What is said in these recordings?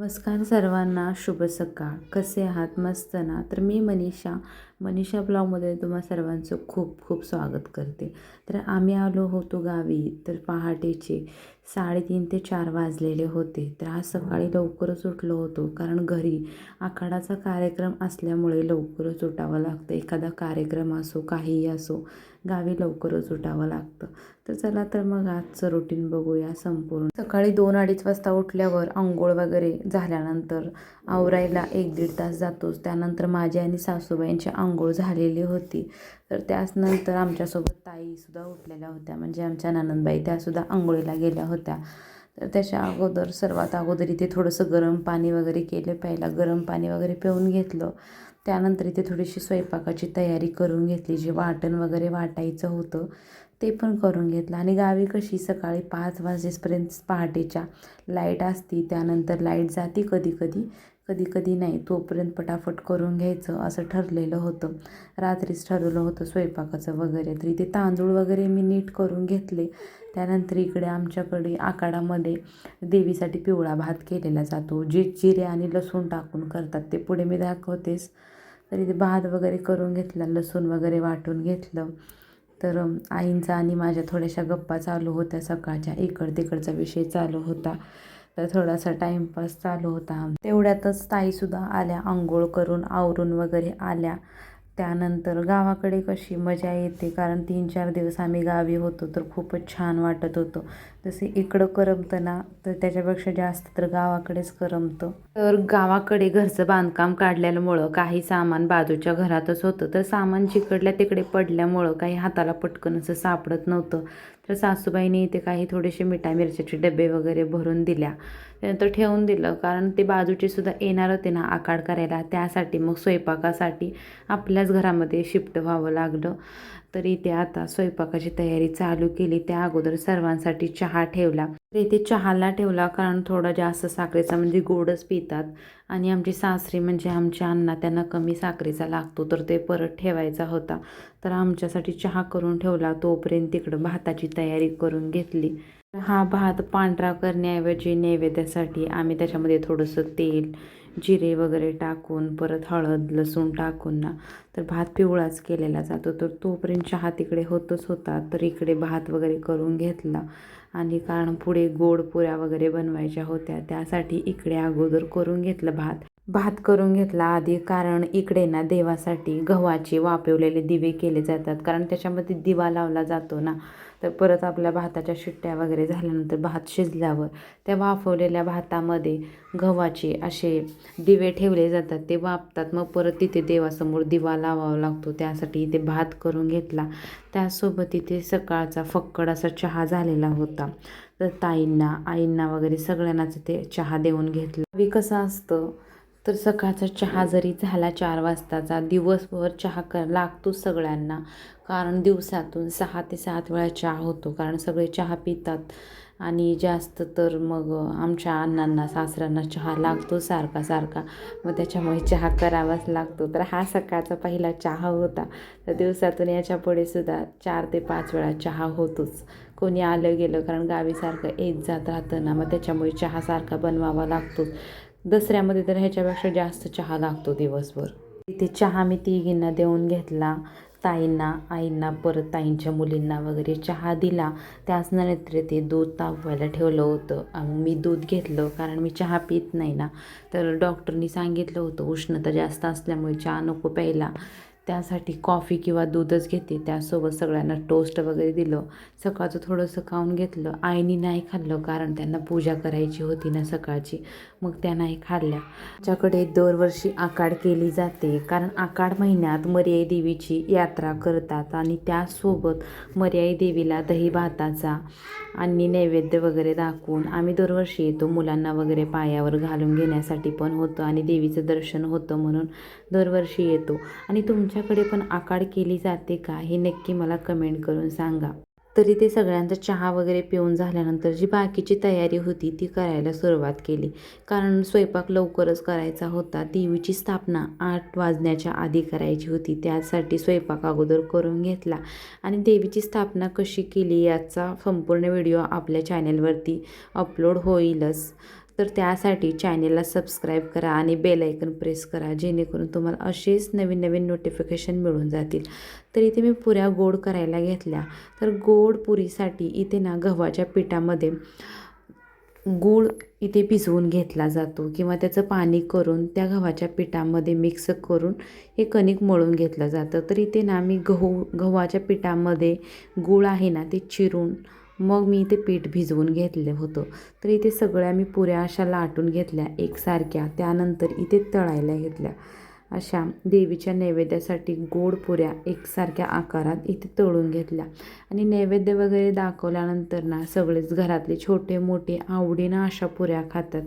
नमस्कार सर्वांना शुभ सकाळ. कसे आहात? मस्त ना? तर मी मनीषा मनीषा ब्लॉगमध्ये तुम्हा सर्वांचं खूप खूप स्वागत करते. तर आम्ही आलो होतो गावी तर पहाटेचे साडेतीन ते चार वाजलेले होते. तर आज सकाळी लवकरच उठलो होतो कारण घरी आखाडाचा कार्यक्रम असल्यामुळे लवकरच उठावं लागतं. एखादा कार्यक्रम असो काहीही असो गावी लवकरच उठावं लागतं. तर चला तर मग आजचं रुटीन बघूया संपूर्ण. सकाळी दोन अडीच वाजता उठल्यावर आंघोळ वगैरे झाल्यानंतर आवरायला एक दीड तास जातोच. त्यानंतर माझ्या आणि सासूबाईंची आंघोळ झालेली होती. तर त्याच नंतर आमच्यासोबत ताईसुद्धा उठलेल्या होत्या. म्हणजे आमच्या ननंदबाई त्यासुद्धा आंघोळीला गेल्या होत्या. तर त्याच्या अगोदर सर्वात अगोदर इथे थोडंसं गरम पाणी वगैरे केलं. प्यायला गरम पाणी वगैरे पिऊन घेतलं. त्यानंतर इथे थोडीशी स्वयंपाकाची तयारी करून घेतली. जे वाटण वगैरे वाटायचं होतं ते पण करून घेतलं. आणि गावी कशी सकाळी पाच वाजेपर्यंत पहाटेच्या लाइट असती. त्यानंतर लाइट जाती कधी कधी. कधी कधी नाही तोपर्यंत पटापट करून घ्यायचं असं ठरलेलं होतं. रात्रीच ठरवलं होतं स्वयंपाकाचं वगैरे तर. इथे तांदूळ वगैरे मी नीट करून घेतले. त्यानंतर इकडे आमच्याकडे आकाडामध्ये देवीसाठी पिवळा भात केलेला जातो. जे जिरे आणि लसूण टाकून करतात ते पुढे मी दाखवतेच. तर इथे भात वगैरे करून घेतला लसूण वगैरे वाटून घेतलं. तर आईंचा आणि माझ्या थोड्याशा गप्पा चालू होत्या सकाळच्या. इकड तिकडचा विषय चालू होता. तर थोडासा टाईमपास चालू होता. तेवढ्यातच ताईसुद्धा आल्या आंघोळ करून आवरून वगैरे आल्या. त्यानंतर गावाकडे कशी मजा येते कारण तीन चार दिवस आम्ही गावी होतो तर खूपच छान वाटत होतं. जसे इकडं करमतं ना तर त्याच्यापेक्षा जास्त तर गावाकडेच करमतं. तर गावाकडे घरचं बांधकाम काढल्यामुळं काही सामान बाजूच्या घरातच होतं. तर सामान जिकडल्या तिकडे पडल्यामुळं काही हाताला पटकन असं सापडत नव्हतं. तर सासूबाईने इथे काही थोडेसे मिठा मिरच्याचे डबे वगैरे भरून दिल्या. त्यानंतर ठेवून दिलं कारण ते बाजूचे सुद्धा येणार होते ना आकाड करायला. त्यासाठी मग स्वयंपाकासाठी आपल्याच घरामध्ये शिफ्ट व्हावं लागलं. तरी ते आता स्वयंपाकाची तयारी चालू केली. त्या अगोदर सर्वांसाठी चहा ठेवला. तर इथे चहाला ठेवला कारण थोडा जास्त साखरेचा म्हणजे गोडच पितात. आणि आमची सासरी म्हणजे आमच्या अण्णा त्यांना कमी साखरेचा लागतो तर ते परत ठेवायचा होता. तर आमच्यासाठी चहा करून ठेवला तोपर्यंत तिकडं भाताची तयारी करून घेतली. हा भात पांढरा करण्याऐवजी नैवेद्यासाठी आम्ही त्याच्यामध्ये थोडंसं तेल जिरे वगैरे टाकून परत हळद लसूण टाकून ना तर भात पिवळाच केलेला जातो. तर तोपर्यंत चहा तिकडे होतच होता तर इकडे भात वगैरे करून घेतला. आणि कारण पुढे गोड पुऱ्या वगैरे बनवायच्या होत्या त्यासाठी इकडे अगोदर करून घेतलं भात. भात करून घेतला आधी कारण इकडे ना देवासाठी गव्हाचे वाफवलेले दिवे केले जातात. कारण त्याच्यामध्ये दिवा लावला जातो ना तर परत आपल्या भाताच्या शिट्ट्या वगैरे झाल्यानंतर भात शिजल्यावर त्या वाफवलेल्या भातामध्ये गव्हाचे असे दिवे ठेवले जातात. ते वापतात मग परत तिथे देवासमोर दिवा लावावा लागतो. त्यासाठी इथे भात करून घेतला. त्यासोबत इथे सकाळचा फक्कड असा चहा झालेला होता. तर ताईंना आईंना वगैरे सगळ्यांनाच ते चहा देऊन घेतला. हवी कसं असतं तर सकाळचा चहा जरी झाला चार वाजताचा दिवसभर चहा कर लागतोच सगळ्यांना. कारण दिवसातून सहा ते सात वेळा चहा होतो. कारण सगळे चहा पितात. आणि जास्त तर मग आमच्या अण्णांना सासऱ्यांना चहा लागतो सारखा सारखा. मग त्याच्यामुळे चहा करावाच लागतो. तर हा सकाळचा पहिला चहा होता. तर दिवसातून याच्यापुढे सुद्धा चार ते पाच वेळा चहा होतोच. कोणी आलं गेलं कारण गावीसारखं येत जात राहतं ना. मग त्याच्यामुळे चहा सारखा बनवावा लागतोच दसऱ्यामध्ये तर ह्याच्यापेक्षा जास्त चहा लागतो दिवसभर. तिथे चहा मी तिघींना देऊन घेतला ताईंना आईंना परत ताईंच्या मुलींना वगैरे चहा दिला. त्याच नंतर ते दूध तापवायला ठेवलं होतं मी दूध घेतलं कारण मी चहा पित नाही ना. तर डॉक्टरनी सांगितलं होतं उष्णता जास्त असल्यामुळे चहा नको प्यायला. त्यासाठी कॉफी किंवा दूधच घेते. त्यासोबत सगळ्यांना टोस्ट वगैरे दिलं. सकाळचं थोडंसं खाऊन घेतलं. आईनी नाही खाल्लं कारण त्यांना पूजा करायची होती ना सकाळची. मग त्या नाही खाल्ल्या. आमच्याकडे दरवर्षी आकाड केली जाते. कारण आकाड महिन्यात मर्याई देवीची यात्रा करतात आणि त्यासोबत मर्याई देवीला दही भाताचा आणि नैवेद्य वगैरे दाखवून आम्ही दरवर्षी येतो. मुलांना वगैरे पायावर घालून घेण्यासाठी पण होतं आणि देवीचं दर्शन होतं म्हणून दरवर्षी येतो. आणि तुम तुमच्याकडे पण आकाड केली जाते का? हे नक्की मला कमेंट करून सांगा. तरी ते सगळ्यांचा चहा वगैरे पिऊन झाल्यानंतर जी बाकीची तयारी होती ती करायला सुरुवात केली. कारण स्वयंपाक लवकरच करायचा होता. देवीची स्थापना आठ वाजण्याच्या आधी करायची होती. त्यासाठी स्वयंपाक अगोदर करून घेतला. आणि देवीची स्थापना कशी केली याचा संपूर्ण व्हिडिओ आपल्या चॅनलवरती अपलोड होईलच. तर त्यासाठी चॅनेलला सबस्क्राईब करा आणि बेल आयकन प्रेस करा जेणेकरून तुम्हाला असेच नवीन नवीन नोटिफिकेशन मिळून जातील. तर इथे मी पुऱ्या गोड करायला घेतल्या. तर गोड पुरीसाठी इथे ना गव्हाच्या पिठामध्ये गूळ इथे भिजवून घेतला जातो किंवा त्याचं पाणी करून त्या गव्हाच्या पिठामध्ये मिक्स करून हे कणिक मळून घेतलं जातं. तर इथे ना मी गहू गव्हाच्या पिठामध्ये गूळ आहे ना ते चिरून मग मी इथे पीठ भिजवून घेतलं होतं. तर इथे सगळ्या मी पुऱ्या अशा लाटून घेतल्या एकसारख्या. त्यानंतर इथे तळायला घेतल्या. अशा देवीच्या नैवेद्यासाठी गोड पुऱ्या एकसारख्या आकारात इथे तळून घेतल्या. आणि नैवेद्य वगैरे दाखवल्यानंतर ना सगळेच घरातले छोटे मोठे आवडीनं अशा पुऱ्या खातात.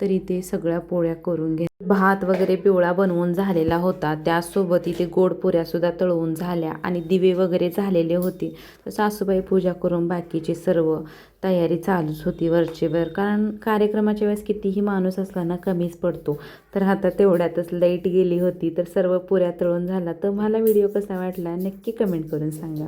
तर इथे सगळ्या पोळ्या करून घे भात वगैरे पिवळा बनवून झालेला होता. त्यासोबत इथे गोड पुऱ्यासुद्धा तळवून झाल्या आणि दिवे वगैरे झालेले होते. तर सासूबाई पूजा करून बाकीची सर्व तयारी चालूच होती वरचेवर कारण कार्यक्रमाच्या वेळेस कितीही माणूस असताना कमीच पडतो. तर आता तेवढ्यातच लाइट गेली होती. तर सर्व पुऱ्या तळून झाला. तर मला व्हिडिओ कसा वाटला नक्की कमेंट करून सांगा.